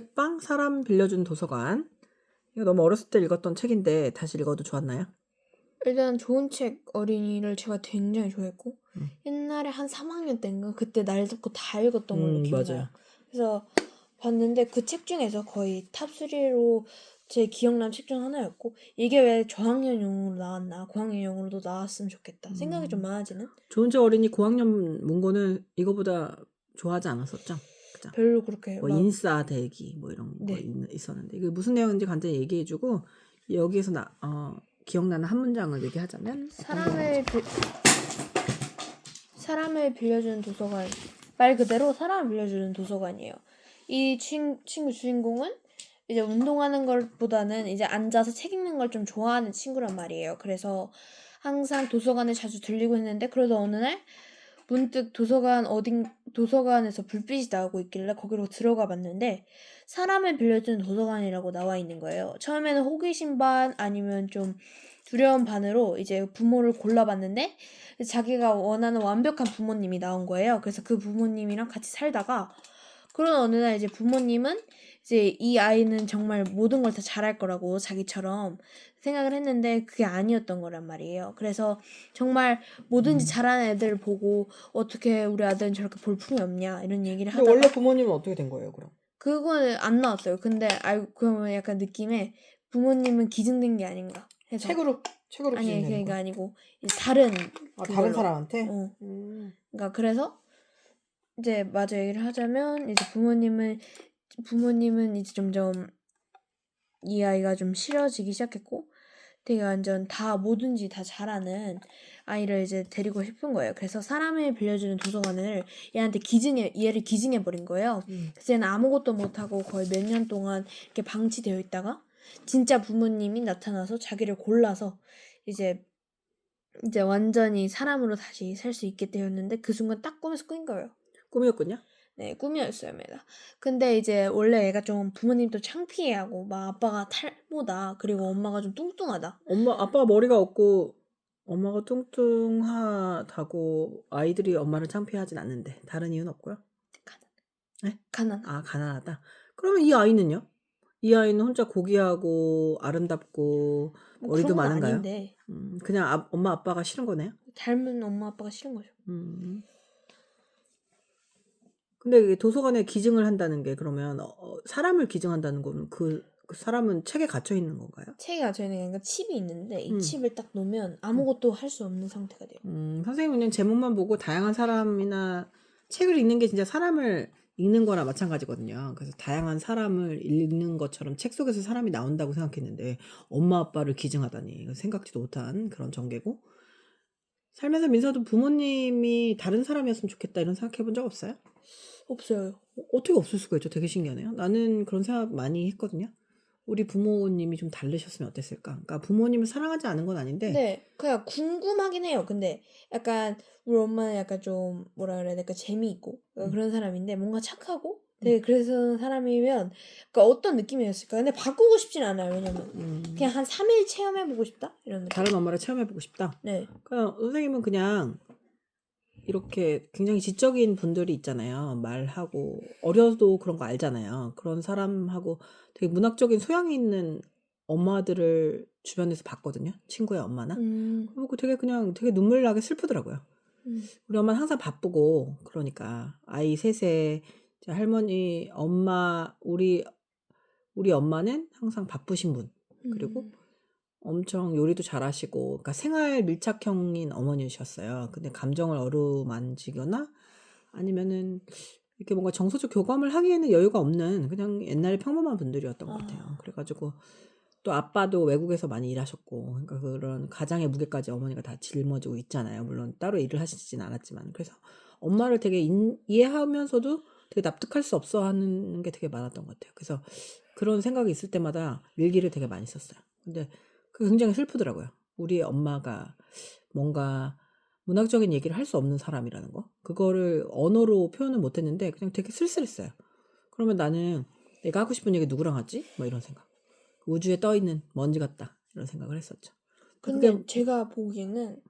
책방 사람 빌려준 도서관. 이거 너무 어렸을 때 읽었던 책인데 다시 읽어도 좋았나요? 일단 좋은 책 어린이를 제가 굉장히 좋아했고 음. 옛날에 한 3학년 때인가 그때 날 잡고 다 읽었던 걸로 음, 기억나요. 그래서 봤는데 그 책 중에서 거의 탑3로 제 기억나는 책중 하나였고 이게 왜 저학년용으로 나왔나 고학년용으로도 나왔으면 좋겠다 생각이 좀 음. 많아지는 좋은 책 어린이 고학년 문고는 이거보다 좋아하지 않았었죠? 그죠? 별로 그렇게 뭐 막 인싸 대기 뭐 이런 거 네. 있- 있었는데 이게 무슨 내용인지 간단히 얘기해 주고 여기에서 나 어, 기억나는 한 문장을 얘기하자면 사람을 빌 사람을 빌려주는 도서관 말 그대로 사람을 빌려주는 도서관이에요. 이 친, 친구 주인공은 이제 운동하는 것보다는 이제 앉아서 책 읽는 걸 좀 좋아하는 친구란 말이에요. 그래서 항상 도서관에 자주 들리고 했는데 그러다 어느 날 문득 도서관 어딘 도서관에서 불빛이 나오고 있길래 거기로 들어가 봤는데 사람을 빌려주는 도서관이라고 나와 있는 거예요. 처음에는 호기심 반 아니면 좀 두려움 반으로 이제 부모를 골라봤는데 자기가 원하는 완벽한 부모님이 나온 거예요. 그래서 그 부모님이랑 같이 살다가 그런 어느 날 이제 부모님은 이제 이 아이는 정말 모든 걸 다 잘할 거라고 자기처럼 생각을 했는데 그게 아니었던 거란 말이에요. 그래서 정말 뭐든지 음. 잘하는 애들 보고 어떻게 우리 아들은 저렇게 볼품이 없냐 이런 얘기를 하다가 원래 부모님은 어떻게 된 거예요 그럼? 그거는 안 나왔어요. 근데 알고 그러면 약간 느낌에 부모님은 기증된 게 아닌가 해서 책으로 책으로 아니 기준되는 그러니까 거? 아니고 다른 아. 다른 사람한테? 어 음. 그러니까 그래서 이제 마저 얘기를 하자면 이제 부모님은 부모님은 이제 점점 이 아이가 좀 싫어지기 시작했고 되게 완전 다 뭐든지 다 잘하는 아이를 이제 데리고 싶은 거예요. 그래서 사람을 빌려주는 도서관을 얘한테 기증해 얘를 기증해 버린 거예요. 음. 그래서 얘는 아무것도 못하고 거의 몇 년 동안 이렇게 방치되어 있다가 진짜 부모님이 나타나서 자기를 골라서 이제 이제 완전히 사람으로 다시 살 수 있게 되었는데 그 순간 딱 꿈에서 꾼 거예요. 꿈이었군요. 네, 꿈이었습니다. 근데 이제 원래 애가 좀 부모님도 창피해하고 막 아빠가 탈모다 그리고 엄마가 좀 뚱뚱하다. 엄마 아빠가 머리가 없고 엄마가 뚱뚱하다고 아이들이 엄마를 창피하진 않는데 다른 이유는 없고요. 가난. 아 가난하다. 그러면 이 아이는요? 이 아이는 혼자 고귀하고 아름답고 뭐 머리도 많은가요? 아닌데 음, 그냥 아- 엄마 아빠가 싫은 거네요. 닮은 엄마 아빠가 싫은 거죠. 음. 근데 도서관에 기증을 한다는 게 그러면 어, 사람을 기증한다는 거는 그, 그 사람은 책에 갇혀 있는 건가요? 책이 저희는 그러니까 칩이 있는데 이 음. 칩을 딱 놓으면 아무것도 할 수 없는 상태가 돼요. 음, 선생님은 그냥 제목만 보고 다양한 사람이나 책을 읽는 게 진짜 사람을 읽는 거나 마찬가지거든요. 그래서 다양한 사람을 읽는 것처럼 책 속에서 사람이 나온다고 생각했는데 엄마 아빠를 기증하다니 생각지도 못한 그런 전개고 살면서 민서도 부모님이 다른 사람이었으면 좋겠다 이런 생각해 본 적 없어요? 없어요. 어, 어떻게 없을 수가 있죠? 되게 신기하네요. 나는 그런 생각 많이 했거든요. 우리 부모님이 좀 다르셨으면 어땠을까? 그러니까 부모님을 사랑하지 않은 건 아닌데 네, 그냥 궁금하긴 해요. 근데 약간 우리 엄마는 약간 좀 뭐라 그래야 될까 재미있고 음. 그런 사람인데 뭔가 착하고 되게 그래서 사람이면 그러니까 어떤 느낌이었을까? 근데 바꾸고 싶진 않아요. 왜냐면 음, 그냥 한 3일 체험해보고 싶다 이런 느낌. 다른 엄마를 체험해보고 싶다. 네, 그냥 선생님은 그냥 이렇게 굉장히 지적인 분들이 있잖아요. 말하고 어려도 그런 거 알잖아요. 그런 사람하고 되게 문학적인 소양이 있는 엄마들을 주변에서 봤거든요. 친구의 엄마나. 음, 그리고 되게 그냥 되게 눈물 나게 슬프더라고요. 음, 우리 엄마는 항상 바쁘고 그러니까 아이 셋에 할머니 엄마 우리 우리 엄마는 항상 바쁘신 분 그리고 음. 엄청 요리도 잘하시고 그러니까 생활 밀착형인 어머니셨어요. 근데 감정을 어루만지거나 아니면은 이렇게 뭔가 정서적 교감을 하기에는 여유가 없는 그냥 옛날에 평범한 분들이었던 것 같아요. 아. 그래가지고 또 아빠도 외국에서 많이 일하셨고 그러니까 그런 가장의 무게까지 어머니가 다 짊어지고 있잖아요. 물론 따로 일을 하시진 않았지만 그래서 엄마를 되게 인- 이해하면서도 되게 납득할 수 없어 하는 게 되게 많았던 것 같아요. 그래서 그런 생각이 있을 때마다 일기를 되게 많이 썼어요. 근데 그게 굉장히 슬프더라고요. 우리 엄마가 뭔가 문학적인 얘기를 할 수 없는 사람이라는 거. 그거를 언어로 표현을 못 했는데 그냥 되게 쓸쓸했어요. 그러면 나는 내가 하고 싶은 얘기 누구랑 하지? 뭐 이런 생각. 우주에 떠 있는 먼지 같다. 이런 생각을 했었죠. 근데 그게 제가 보기에는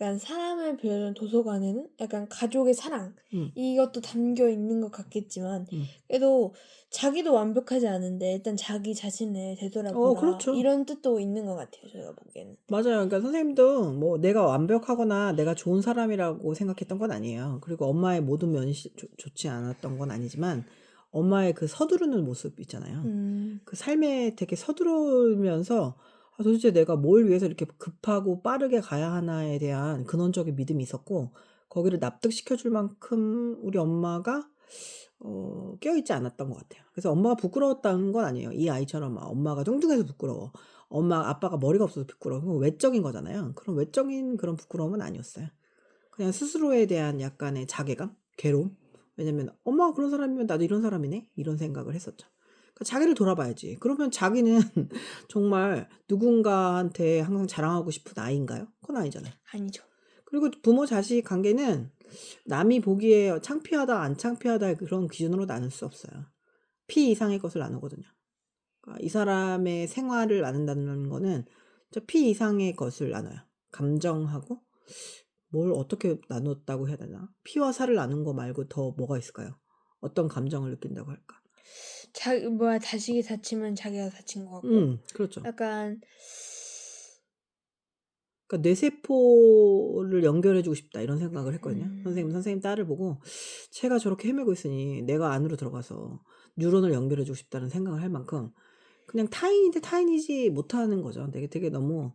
약간 사람을 빌려주는 도서관에는 약간 가족의 사랑 음. 이것도 담겨 있는 것 같겠지만 음. 그래도 자기도 완벽하지 않은데 일단 자기 자신을 되돌아보라 어, 그렇죠. 이런 뜻도 있는 것 같아요 저희가 보기에는 맞아요. 그러니까 선생님도 뭐 내가 완벽하거나 내가 좋은 사람이라고 생각했던 건 아니에요. 그리고 엄마의 모든 면이 시- 좋- 좋지 않았던 건 아니지만 엄마의 그 서두르는 모습 있잖아요. 음, 그 삶에 되게 서두르면서 아, 도대체 내가 뭘 위해서 이렇게 급하고 빠르게 가야 하나에 대한 근원적인 믿음이 있었고 거기를 납득시켜 줄 만큼 우리 엄마가 어, 깨어있지 않았던 것 같아요. 그래서 엄마가 부끄러웠다는 건 아니에요. 이 아이처럼 막 엄마가 뚱뚱해서 부끄러워. 엄마, 아빠가 머리가 없어서 부끄러워. 그건 외적인 거잖아요. 그런 외적인 그런 부끄러움은 아니었어요. 그냥 스스로에 대한 약간의 자괴감, 괴로움. 왜냐면 엄마가 그런 사람이면 나도 이런 사람이네? 이런 생각을 했었죠. 그러니까 자기를 돌아봐야지. 그러면 자기는 정말 누군가한테 항상 자랑하고 싶은 아이인가요? 그건 아니잖아요. 아니죠 그리고 부모 자식 관계는 남이 보기에 창피하다 안 창피하다 그런 기준으로 나눌 수 없어요. 피 이상의 것을 나누거든요. 그러니까 이 사람의 생활을 나눈다는 거는 진짜 피 이상의 것을 나눠요. 감정하고 뭘 어떻게 나눴다고 해야 되나? 피와 살을 나눈 거 말고 더 뭐가 있을까요? 어떤 감정을 느낀다고 할까? 자 뭐야 자식이 다치면 자기가 다친 것 같고 음, 그렇죠. 약간 그러니까 뇌세포를 연결해주고 싶다 이런 생각을 했거든요. 음. 선생님, 선생님 딸을 보고 쟤가 저렇게 헤매고 있으니 내가 안으로 들어가서 뉴런을 연결해주고 싶다는 생각을 할 만큼 그냥 타인인데 타인이지 못하는 거죠. 되게 되게 너무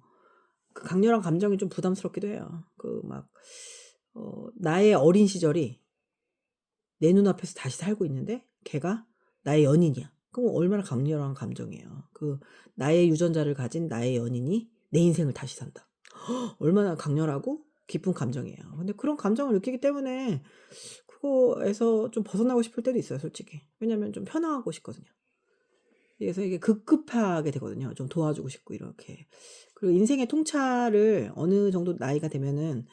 그 강렬한 감정이 좀 부담스럽기도 해요. 그 막 어, 나의 어린 시절이 내 눈앞에서 다시 살고 있는데 걔가 나의 연인이야. 그럼 얼마나 강렬한 감정이에요. 그 나의 유전자를 가진 나의 연인이 내 인생을 다시 산다. 얼마나 강렬하고 깊은 감정이에요. 근데 그런 감정을 느끼기 때문에 그거에서 좀 벗어나고 싶을 때도 있어요, 솔직히. 왜냐면 좀 편하고 싶거든요. 그래서 이게 급급하게 되거든요. 좀 도와주고 싶고 이렇게. 그리고 인생의 통찰을 어느 정도 나이가 되면은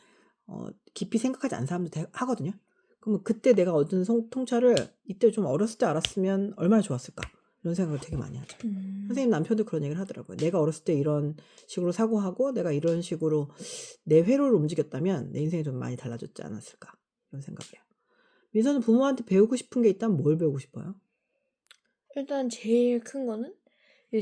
어, 깊이 생각하지 않는 사람도 대- 하거든요. 그러면 그때 내가 얻은 송- 통찰을 이때 좀 어렸을 때 알았으면 얼마나 좋았을까 이런 생각을 되게 많이 하죠. 음, 선생님 남편도 그런 얘기를 하더라고요. 내가 어렸을 때 이런 식으로 사고하고 내가 이런 식으로 내 회로를 움직였다면 내 인생이 좀 많이 달라졌지 않았을까 이런 생각을 해요. 민서는 부모한테 배우고 싶은 게 있다면 뭘 배우고 싶어요? 일단 제일 큰 거는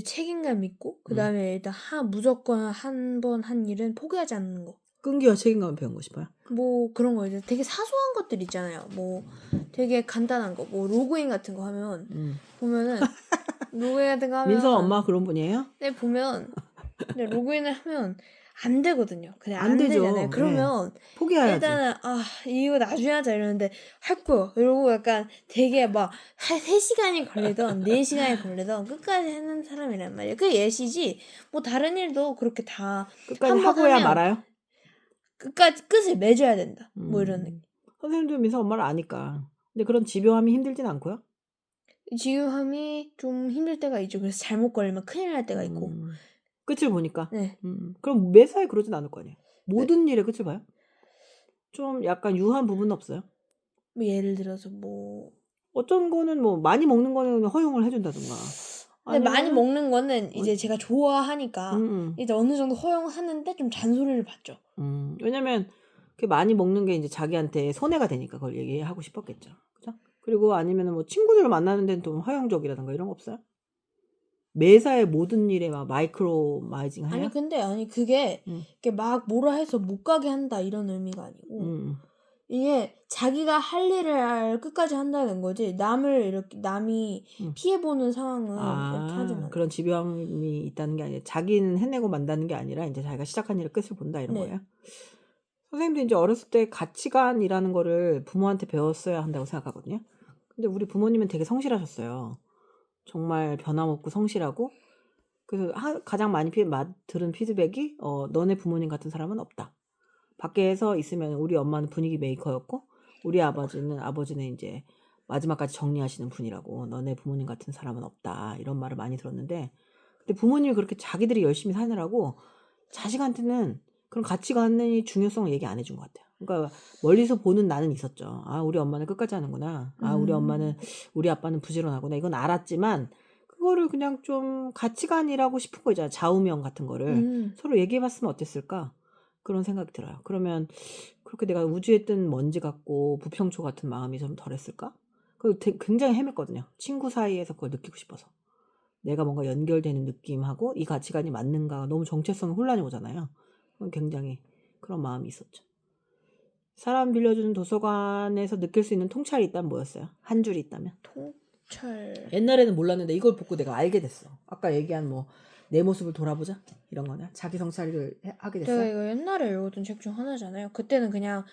책임감 있고 그 음. 다음에 일단 하 무조건 한번한 일은 포기하지 않는 거. 끈기와 책임감을 배우고 싶어요? 뭐 그런 거 이제 되게 사소한 것들 있잖아요. 뭐 되게 간단한 거, 뭐 로그인 같은 거 하면 음. 보면은 로그인 같은 거 하면 민서 엄마 그런 분이에요? 네 보면 근데 로그인을 하면 안 되거든요. 그냥 안 안, 되죠. 되잖아요. 그러면 포기해야지. 일단은 아 이거 나중에 하자 이러는데 할 거야 이러고 약간 되게 막한 3 시간이 걸리던 4 시간이 걸리던 끝까지 하는 사람이란 말이에요 그게 예시지 뭐 다른 일도 그렇게 다 끝까지 한번 하고야 하면 말아요? 끝까지 끝을 맺어야 된다 뭐 이런 음. 느낌 선생님도 민서 엄마를 아니까. 근데 그런 집요함이 힘들진 않고요? 지유함이 좀 힘들 때가 있죠 그래서 잘못 걸리면 큰일 날 때가 있고 음. 끝을 보니까. 네 음, 그럼 매사에 그러진 않을 거 아니에요. 모든 일에 끝을 봐요? 좀 약간 유한 부분은 없어요? 뭐 예를 들어서 뭐 어떤 거는 뭐 많이 먹는 거는 허용을 해준다든가. 근데 많이 먹는 거는 이제 제가 좋아하니까 음, 음, 이제 어느 정도 허용하는데 좀 잔소리를 받죠 음. 왜냐면 그 많이 먹는 게 이제 자기한테 손해가 되니까 그걸 얘기하고 싶었겠죠. 그죠? 그리고 아니면은 뭐 친구들을 만나는 데는 좀 허용적이라든가 이런 거 없어요? 매사에 모든 일에 막 마이크로 마이징 해요? 아니 근데 아니 그게 음. 이게 막 뭐라 해서 못 가게 한다 이런 의미가 아니고 음. 이게 자기가 할 일을 끝까지 한다는 거지 남을 이렇게 남이 음. 피해 보는 상황은 이렇게 하진 아, 않아. 그런 집요함이 있다는 게 아니라 자기는 해내고 만다는 게 아니라 이제 자기가 시작한 일을 끝을 본다 이런 네. 거예요. 선생님도 이제 어렸을 때 가치관이라는 거를 부모한테 배웠어야 한다고 생각하거든요. 근데 우리 부모님은 되게 성실하셨어요. 정말 변함없고 성실하고 그래서 하- 가장 많이 피, 마, 들은 피드백이 어, 너네 부모님 같은 사람은 없다. 밖에서 있으면 우리 엄마는 분위기 메이커였고 우리 아버지는 아버지는 이제 마지막까지 정리하시는 분이라고 너네 부모님 같은 사람은 없다 이런 말을 많이 들었는데 근데 부모님이 그렇게 자기들이 열심히 사느라고 자식한테는 그런 가치관의 중요성을 얘기 안 해준 것 같아요. 그러니까 멀리서 보는 나는 있었죠. 아 우리 엄마는 끝까지 하는구나. 아 우리 음. 엄마는 우리 아빠는 부지런하구나. 이건 알았지만 그거를 그냥 좀 가치관이라고 싶은 거 있잖아. 좌우명 같은 거를 음. 서로 얘기해봤으면 어땠을까? 그런 생각이 들어요. 그러면 그렇게 내가 우주에 뜬 먼지 같고 부평초 같은 마음이 좀 덜했을까? 그 굉장히 헤맸거든요. 친구 사이에서 그걸 느끼고 싶어서. 내가 뭔가 연결되는 느낌하고 이 가치관이 맞는가 너무 정체성 혼란이 오잖아요. 굉장히 그런 마음이 있었죠. 사람 빌려주는 도서관에서 느낄 수 있는 통찰이 있다면 뭐였어요? 한 줄이 있다면? 통찰. 옛날에는 몰랐는데 이걸 보고 내가 알게 됐어. 아까 얘기한 뭐 내 모습을 돌아보자 이런 거냐? 자기 성찰을 해- 하게 됐어. 제가 이거 옛날에 읽었던 책 중 하나잖아요. 그때는 그냥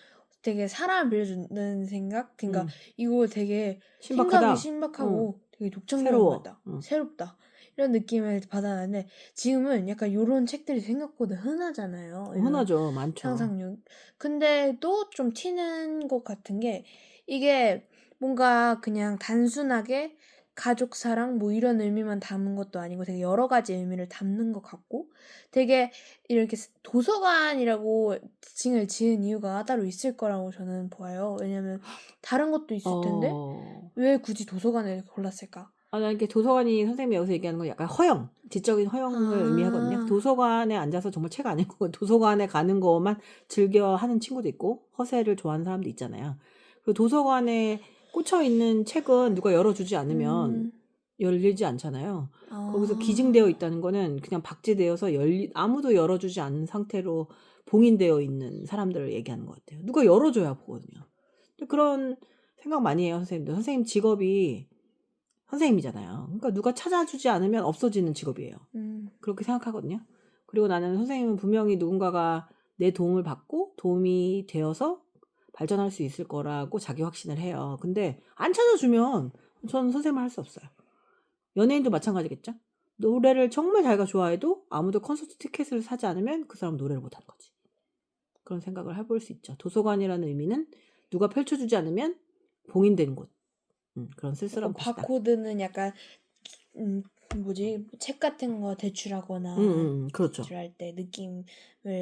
되게 사람 빌려주는 생각? 그러니까 음, 이거 되게 신박하다. 생각이 신박하고 되게 독창적인 새로워. 거다. 응. 새롭다. 이런 느낌을 받았는데 지금은 약간 이런 책들이 생각보다 흔하잖아요. 이런 흔하죠, 많죠. 상상력. 근데도 좀 튀는 것 같은 게 이게 뭔가 그냥 단순하게 가족 사랑 뭐 이런 의미만 담은 것도 아니고 되게 여러 가지 의미를 담는 것 같고 되게 이렇게 도서관이라고 칭을 지은 이유가 따로 있을 거라고 저는 보아요. 왜냐면 다른 것도 있을 텐데 어... 왜 굳이 도서관을 골랐을까? 아, 난 이게 도서관이 선생님이 여기서 얘기하는 건 약간 허영, 지적인 허영을 아. 의미하거든요. 도서관에 앉아서 정말 책 안 읽고 도서관에 가는 것만 즐겨 하는 친구도 있고 허세를 좋아하는 사람도 있잖아요. 그 도서관에 꽂혀 있는 책은 누가 열어주지 않으면 음, 열리지 않잖아요. 아. 거기서 기증되어 있다는 거는 그냥 박제되어서 열리 아무도 열어주지 않는 상태로 봉인되어 있는 사람들을 얘기하는 것 같아요. 누가 열어줘야 보거든요. 그런 생각 많이 해요, 선생님들. 선생님 직업이 선생님이잖아요. 그러니까 누가 찾아주지 않으면 없어지는 직업이에요. 음, 그렇게 생각하거든요. 그리고 나는 선생님은 분명히 누군가가 내 도움을 받고 도움이 되어서 발전할 수 있을 거라고 자기 확신을 해요. 근데 안 찾아주면 저는 선생님을 할수 없어요. 연예인도 마찬가지겠죠? 노래를 정말 자기가 좋아해도 아무도 콘서트 티켓을 사지 않으면 그 사람 노래를 못하는 거지. 그런 생각을 해볼 수 있죠. 도서관이라는 의미는 누가 펼쳐주지 않으면 봉인된 곳. 음, 그런 쓸쓸한 곳이다. 바코드는 약간 음, 뭐지 책 같은 거 대출하거나 음, 음, 음, 그렇죠. 대출할 때 느낌을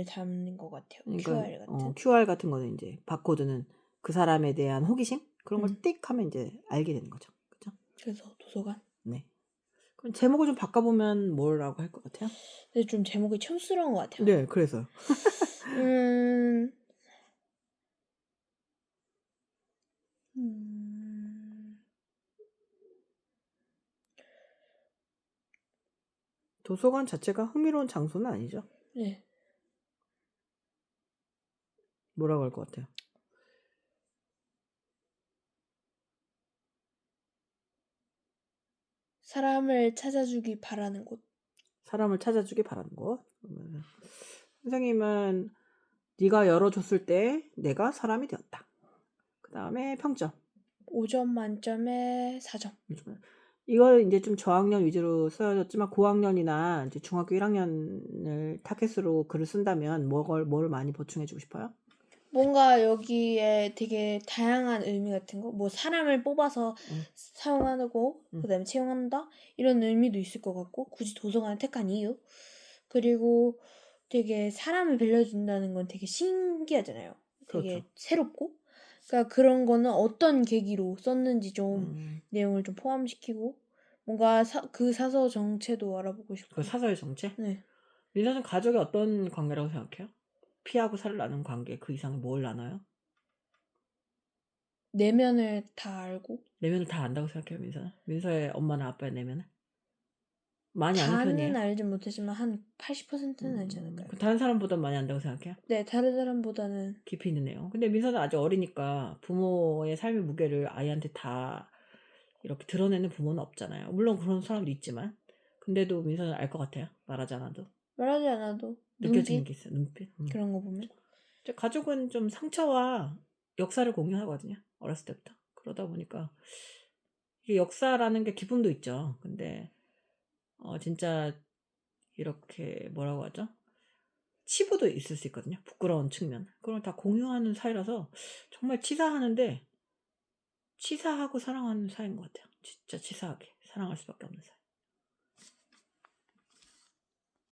담는 것 같아요. 그러니까 QR 같은. 어, QR 같은 거는 이제 바코드는 그 사람에 대한 호기심 그런 걸 음. 띡 하면 이제 알게 되는 거죠. 그죠? 그래서 도서관. 네. 그럼 제목을 좀 바꿔보면 뭐라고 할 것 같아요? 근데 좀 제목이 촌스러운 것 같아요. 네, 그래서 음. 음. 도서관 자체가 흥미로운 장소는 아니죠. 네. 뭐라고 할 것 같아요? 사람을 찾아주기 바라는 곳. 사람을 찾아주길 바라는 것. 그러면은 선생님은 네가 열어줬을 때 내가 사람이 되었다. 그 다음에 평점. 5점 만점에 4점. 이거 이제 좀 저학년 위주로 쓰여졌지만 고학년이나 이제 중학교 1학년을 타겟으로 글을 쓴다면 뭐를 뭐를 많이 보충해 주고 싶어요? 뭔가 여기에 되게 다양한 의미 같은 거, 뭐 사람을 뽑아서 음. 사용하고 음. 그다음에 채용한다 이런 의미도 있을 것 같고 굳이 도서관을 택한 이유 그리고 되게 사람을 빌려준다는 건 되게 신기하잖아요. 되게 그렇죠. 새롭고 그러니까 그런 거는 어떤 계기로 썼는지 좀 음, 내용을 좀 포함시키고 뭔가 사, 그 사서 정체도 알아보고 싶고. 그 사서의 정체? 네. 민서는 가족이 어떤 관계라고 생각해요? 피하고 살을 나눈 관계 그 이상이 뭘 나눠요? 내면을 다 알고 내면을 다 안다고 생각해요, 민서는? 민서의 엄마나 아빠의 내면을? 많이 아는 다는 편이에요. 알지 못하지만 한 80%는 알지 않을까요? 그 다른 사람보다 많이 안다고 생각해요? 네, 다른 사람보다는 깊이 있는 내용. 근데 민서는 아직 어리니까 부모의 삶의 무게를 아이한테 다 이렇게 드러내는 부모는 없잖아요. 물론 그런 사람도 있지만. 근데도 민서는 알 것 같아요. 말하지 않아도. 말하지 않아도 느껴지는 눈빛 게 있어요. 눈빛. 음. 그런 거 보면 이제 가족은 좀 상처와 역사를 공유하거든요. 어렸을 때부터. 그러다 보니까 이게 역사라는 게 기쁨도 있죠. 근데 어 진짜 이렇게 뭐라고 하죠? 치부도 있을 수 있거든요. 부끄러운 측면. 그걸 다 공유하는 사이라서 정말 치사하는데 치사하고 사랑하는 사이인 것 같아요. 진짜 치사하게 사랑할 수밖에 없는 사이.